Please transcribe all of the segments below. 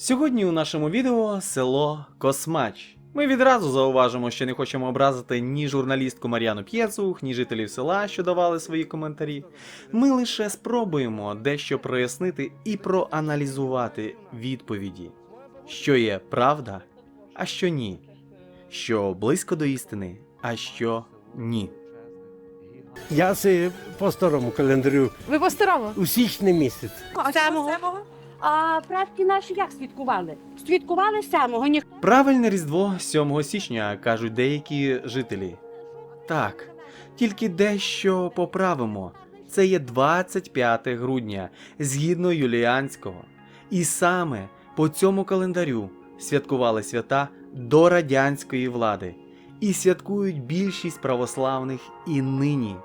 Сьогодні у нашому відео село Космач. Ми відразу зауважимо, що не хочемо образити ні журналістку Мар'яну П'єцух, ні жителів села, що давали свої коментарі. Ми лише спробуємо дещо прояснити і проаналізувати відповіді, що є правда, а що ні, що близько до істини, а що ні. Я си по старому календарю Ви по старому? у січні місяць. Самого. А предки наші як святкували? Святкували самого. Ні... Правильне Різдво 7 січня, кажуть деякі жителі. Так, тільки дещо поправимо. Це є 25 грудня, згідно юліанського. І саме по цьому календарю святкували свята до радянської влади. І святкують більшість православних і нині.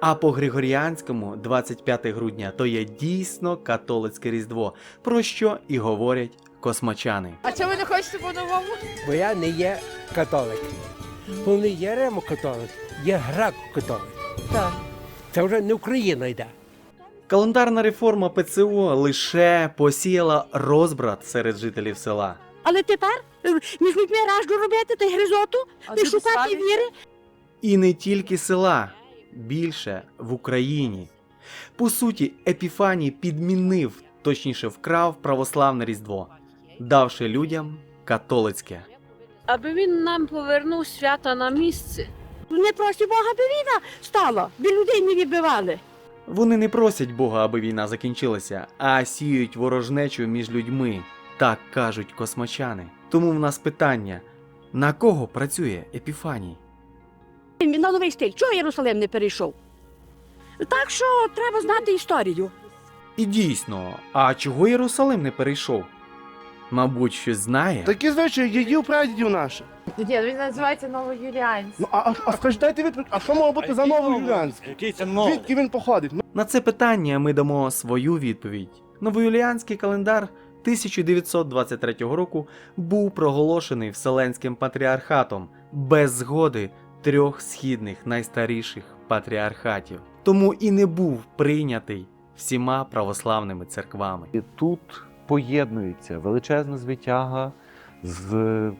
А по Григоріанському 25 грудня то є дійсно католицьке Різдво, про що і говорять космачани. А чому ви не хочете по-новому? Бо я не є католик. Бо не є римокатолик, є греко-католик. Так. Це вже не Україна йде. Календарна реформа ПЦУ лише посіяла розбрат серед жителів села. Але тепер е, між людьми ражду робити та й гризоту, люди шукати віри. І не тільки села, більше в Україні. По суті, Епіфаній підмінив, точніше вкрав православне Різдво, давши людям католицьке. аби він нам повернув свята на місце. Не просі Бога, аби війна стала, би людей не відбивали. Вони не просять Бога, аби війна закінчилася, а сіють ворожнечу між людьми, так кажуть космочани. Тому в нас питання: на кого працює Епіфаній? На новий стиль. Чого Єрусалим не перейшов? Так що треба знати історію. І дійсно, а чого Єрусалим не перейшов? Мабуть, щось знає. Такі звичаї дідів прадідів наших. Ні, він називається Новоюліанський. Ну а, а, а скажіть, дайте відповідь, а що має бути за новоюліанський? Який це новий? Звідки він походить? Ну, На це питання ми дамо свою відповідь. Новоюліанський календар 1923 року був проголошений Вселенським патріархатом без згоди трьох східних найстаріших патріархатів, тому і не був прийнятий всіма православними церквами. І тут поєднується величезна звитяга з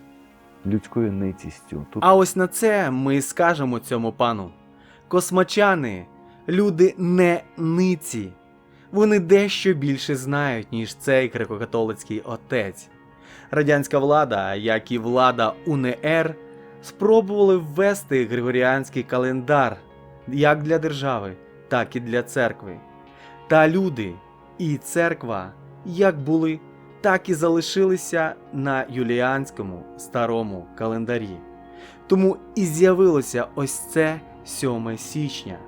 людською ницістю. Тут А ось на це ми скажемо цьому пану. Космачани люди не ниці. Вони дещо більше знають, ніж цей греко-католицький отець. Радянська влада, як і влада УНР, спробували ввести григоріанський календар як для держави, так і для церкви. Та люди і церква як були, так і залишилися на юліанському старому календарі. Тому і з'явилося ось це 7 січня.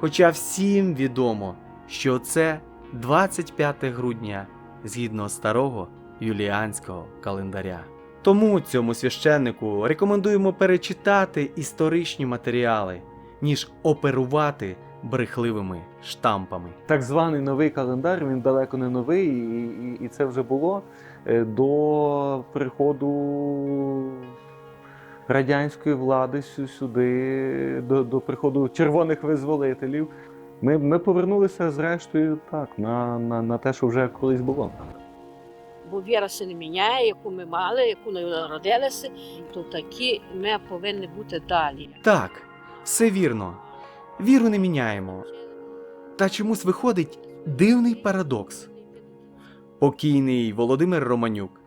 Хоча всім відомо, що це 25 грудня згідно старого юліанського календаря. Тому цьому священнику рекомендуємо перечитати історичні матеріали, ніж оперувати брехливими штампами. так званий новий календар, він далеко не новий, і, і, і це вже було е, до приходу радянської влади сюди, до, до приходу червоних визволителів. Ми, ми повернулися зрештою так, на, на, на те, що вже колись було. Бо віра се не міняє, яку ми мали, яку народилися, то такі ми повинні бути далі. Так, все вірно. Віру не міняємо. Та чомусь виходить дивний парадокс. Покійний Володимир Романюк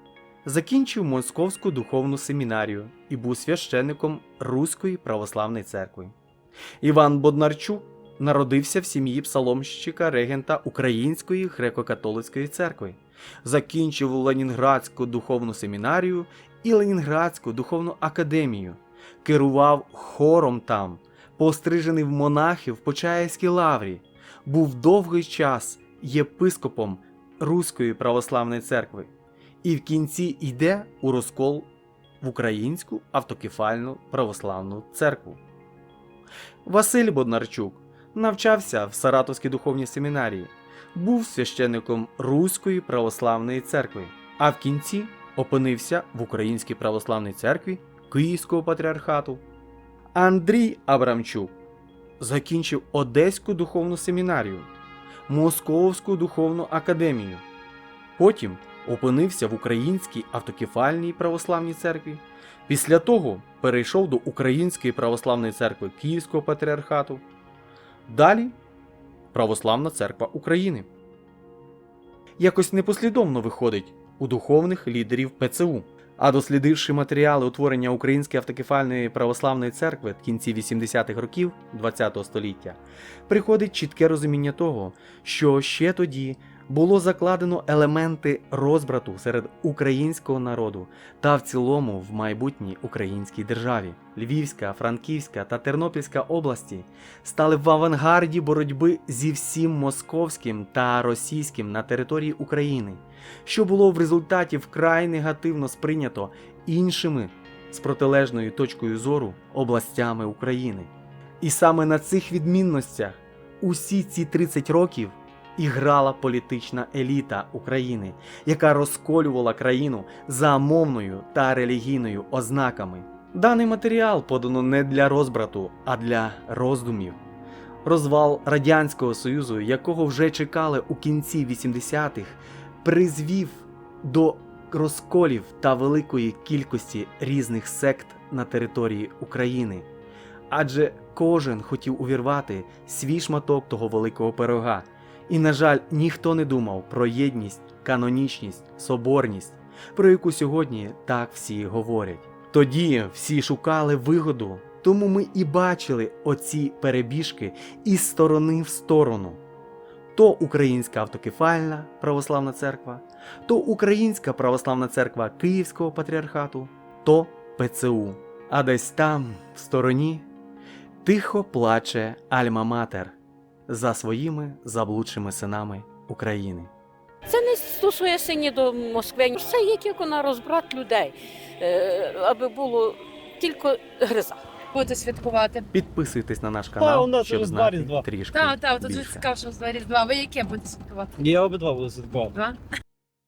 закінчив Московську духовну семінарію і був священником Руської православної церкви. Іван Боднарчук народився в сім'ї псаломщика регента Української греко-католицької церкви, закінчив Ленінградську духовну семінарію і Ленінградську духовну академію, керував хором там, пострижений в монахи в Почаївській лаврі, був довгий час єпископом Руської православної церкви, і в кінці йде у розкол в Українську автокефальну православну церкву. Василь Боднарчук навчався в Саратовській духовній семінарії, був священником Руської православної церкви, а в кінці опинився в Українській православній церкві Київського патріархату. Андрій Абрамчук закінчив Одеську духовну семінарію, Московську духовну академію. Потім опинився в Українській автокефальній православній церкві. Після того перейшов до Української православної церкви Київського патріархату. Далі Православна церква України. Якось непослідовно виходить у духовних лідерів ПЦУ. А дослідивши матеріали утворення Української автокефальної православної церкви в кінці 80-х років ХХ століття, приходить чітке розуміння того, що ще тоді було закладено елементи розбрату серед українського народу та в цілому в майбутній українській державі. Львівська, Франківська та Тернопільська області стали в авангарді боротьби зі всім московським та російським на території України, що було в результаті вкрай негативно сприйнято іншими з протилежною точкою зору областями України. І саме на цих відмінностях усі ці 30 років і грала політична еліта України, яка розколювала країну за мовною та релігійною ознаками. Даний матеріал подано не для розбрату, а для роздумів. Розвал Радянського Союзу, якого вже чекали у кінці 80-х, призвів до розколів та великої кількості різних сект на території України. Адже кожен хотів увірвати свій шматок того великого пирога. І, на жаль, ніхто не думав про єдність, канонічність, соборність, про яку сьогодні так всі говорять. Тоді всі шукали вигоду, тому ми і бачили оці перебіжки із сторони в сторону. То Українська автокефальна православна церква, то Українська православна церква Київського патріархату, то ПЦУ. А десь там, в стороні, тихо плаче Альма-Матер за своїми заблудшими синами України. Це не стосується ні до Москви, це є тільки на розбрат людей, е, аби було тільки гриза. Будете святкувати. Підписуйтесь на наш канал. Та, у нас щоб знати Різдва. трішки Так, так, тут цікаво, що з два різдва. Ви яке будете святкувати? Я обидва буду святкувати. Два?